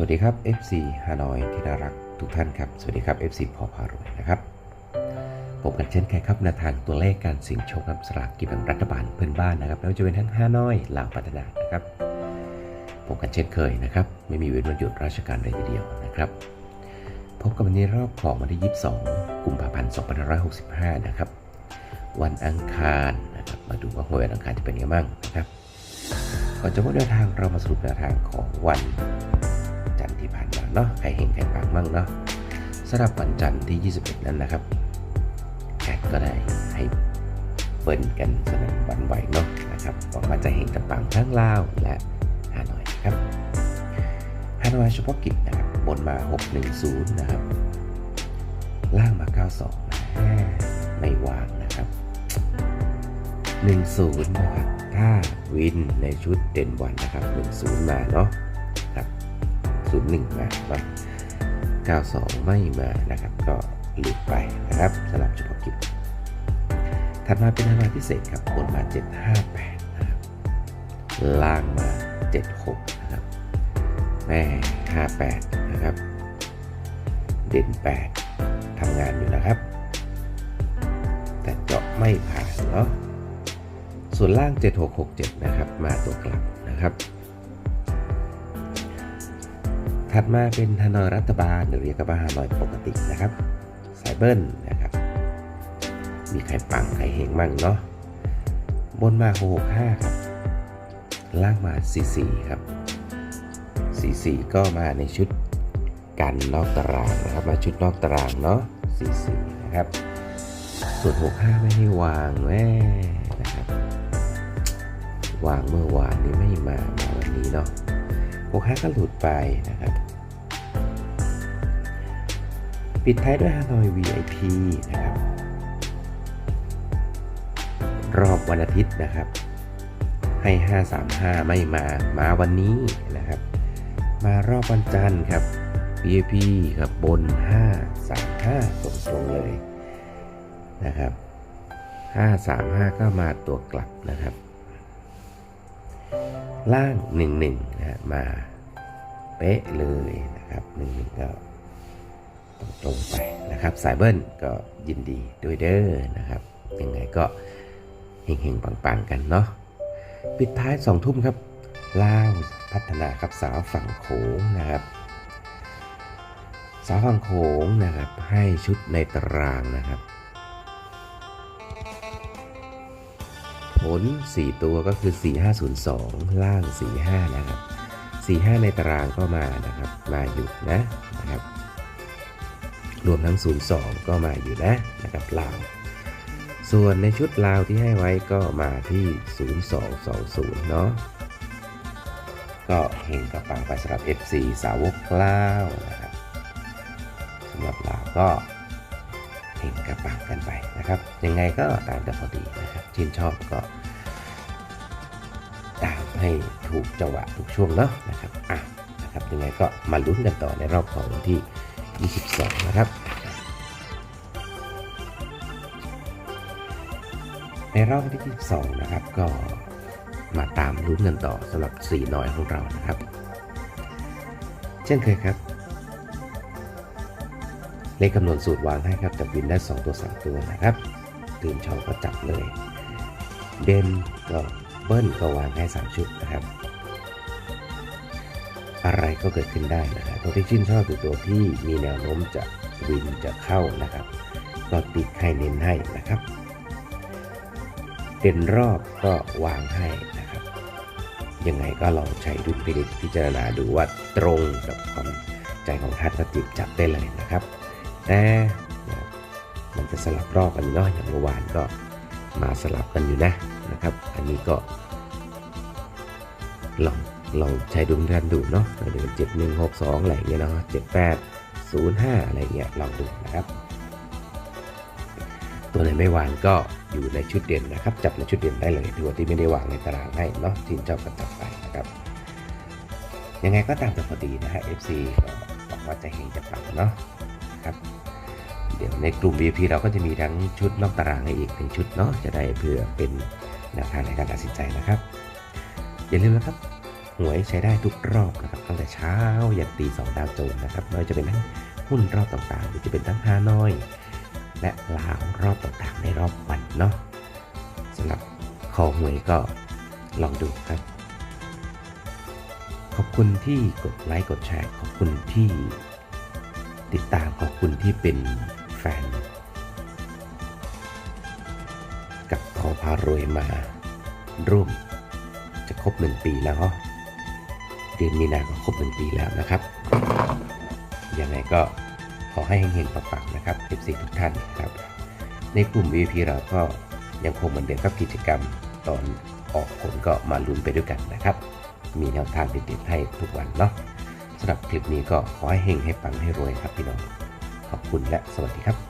วัสดีครับ FC ฮานอยที่น่ารักทุกท่านครับ สวัสดีครับ FC พอพารวยนะครับพบกันเช่นเคยครับแนวทางตัวเลขการเสี่ยงโชคกับสลากกินแบ่งรัฐบาลเพื่อนบ้านนะครับไม่ว่าจะเป็นทั้งฮานอยลาวพัฒนานะครับพบกันเช่นเคยนะครับ ไม่มีเว้นวันหยุดราชการเลยทีเดียวนะครับ พบกันวันนี้รอบของวันที่ 22 กุมภาพันธ์2565 นะครับ วันอังคารนะครับมาดูว่าหวยวันอังคารจะเป็นยังไงบ้างนะครับก่อนจะพูดแนวทางเรามาสรุปแนวทางของวัน เนาะใครเห็นใครปังมั่งเนาะสำหรับวันจันทร์ที่ 21 นั้นนะครับแอดก็ได้ให้เปิ้ลกันสนั่นวันไหวเนาะนะครับหวังว่าจะเห็นกับปังทั้งลาวและฮานอยครับฮานอยเฉพาะกิจนะครับบนมา 610 นะครับ ล่างมา 92นะไม่วางนะครับ 10 นะครับ ถ้าวินในชุดเด่นบอลนะครับ 10 มาเนาะ 01 มาเนาะ92 ไม่มานะครับ ก็หลุดไปนะครับสำหรับเฉพาะกิจถัดมาเป็นธนาพิเศษครับบนมา 758 นะครับ ล่างมา 76 นะครับแม่ 58 นะครับ เด่น 8ทำงานอยู่นะครับ แต่เจาะไม่ผ่านเนาะส่วนล่าง 7667 นะครับ มาตัวกลับนะครับ ถัดมาเป็นฮานอยรัฐบาลหรือเรียกว่าฮานอยปกตินะครับสายเบิ้ลนะครับ มีใครปังใครเฮงมั่งเนาะบนมา665ครับ ล่างมา44ครับ44ก็มาในชุดกันนอกตารางนะครับ มาชุดนอกตารางเนาะ44นะครับ ส่วน 65 ไม่ให้วางแม่นะครับ วางเมื่อวานนี้ไม่มามาวันนี้เนาะ 65ก็หลุดไปนะครับ ปิดท้ายด้วยฮานอย VIP นะครับ รอบวันอาทิตย์นะครับ ให้ 535 ไม่มา มาวันนี้นะครับ มารอบวันจันทร์ครับ VIP ครับบน 535 ตรงๆเลยนะครับ 535 ก็มาตัวกลับนะครับ ล่าง11นะฮะมาเป๊ะเลยนะครับ11ก็ตรงไปนะครับ สายเบิ้ลก็ยินดีด้วยเด้อนะครับยังไงก็เฮงๆปังๆกันเนาะปิดท้าย2ทุ่มครับลาวพัฒนาครับสาวฝั่งโขงนะครับสาวฝั่งโขงนะครับให้ชุดในตารางนะครับ ผล 4 ตัวก็คือ 4502 ล่าง 45 นะครับ 45 ในตารางก็มานะครับ มาอยู่นะนะครับ รวมทั้ง 02 ก็มาอยู่นะนะครับลาว ส่วนในชุดลาวที่ให้ไว้ก็มาที่ 0220 เนาะก็เฮงกระปังไปสำหรับ FC สาวกลาวนะครับสำหรับลาวก็ เห็นกระปังกันไปนะครับ ยังไงก็ตามแต่พอดีนะครับชื่นชอบก็ ตามให้ถูกจังหวะถูกช่วงเนาะนะครับอะนะครับยังไงก็มาลุ้นกันต่อในรอบของวันที่ 22 นะครับในรอบที่ 22 นะครับ ก็มาตามลุ้นกันต่อสำหรับสีน้อยของเรานะครับ เช่นเคยครับ เลขคำนวณสูตรวางให้ครับจับวินได้ 2 ตัว 3 ตัวนะครับ ตื่นชอบก็จับเลย เด่นก็เบิ้ลก็วางให้ 3 ชุดนะครับ อะไรก็เกิดขึ้นได้นะครับตัวที่ชื่นชอบคือตัวที่มีแนวโน้มจะวินจะเข้านะครับ ก็ติดให้เน้นให้นะครับเด่นรอบก็วางให้นะครับ ยังไงก็ลองใช้ดุลพินิจพิจารณาดูว่าตรงกับความใจของท่านก็จิบจับได้เลยนะครับ แต่มันจะสลับรอบกันเนาะอย่างเมื่อวานก็มาสลับกันอยู่นะนะครับ อันนี้ก็ ลองลองใช้ดุลพินิจดูเนาะหรือเจ็ดหนึ่งหกสองอะไรเงี้ยเนาะเจ็ดแปดศูนย์ห้าอะไรเงี้ยลองดูนะครับ ตัวไหนไม่วางก็อยู่ในชุดเด่นนะครับ จับในชุดเด่นได้เลยตัวที่ไม่ได้วางในตารางให้เนาะทีมเจ้าก็จับไปนะครับ ยังไงก็ตามแต่พอดีนะฮะ FC ก็หวังว่าจะเฮงจะปังเนาะ ครับ เดี๋ยวในกลุ่ม VIP เราก็จะมีทั้งชุดนอกตารางให้อีกหนึ่งชุดเนาะจะได้เพื่อเป็นแนวทางในการตัดสินใจนะครับ อย่าลืมนะครับหวยใช้ได้ทุกรอบนะครับตั้งแต่เช้ายันตีสองดาวโจนส์นะครับไม่ว่าจะเป็นทั้งหุ้นรอบต่างๆ หรือจะเป็นทั้งฮานอย และลาวรอบต่างๆ ในรอบวันเนาะสำหรับคอหวยก็ลองดูครับ ขอบคุณที่กดไลค์กดแชร์ขอบคุณที่ ติดตามขอบคุณที่เป็นแฟน กับพอพารวยมา ร่วม จะครบหนึ่งปีแล้วเนาะเดือนมีนาก็ครบหนึ่งปีแล้วนะครับยังไงก็ขอให้เฮงๆปังๆนะครับ FC ทุกท่านครับ ในกลุ่ม VIP เราก็ยังคงเหมือนเดิมครับกิจกรรมตอนออกผลก็มาลุ้นไปด้วยกันนะครับ มีแนวทางเด็ดๆให้ทุกวันเนาะ สำหรับคลิปนี้ก็ขอให้เฮงให้ปังให้รวยครับพี่น้อง ขอบคุณและสวัสดีครับ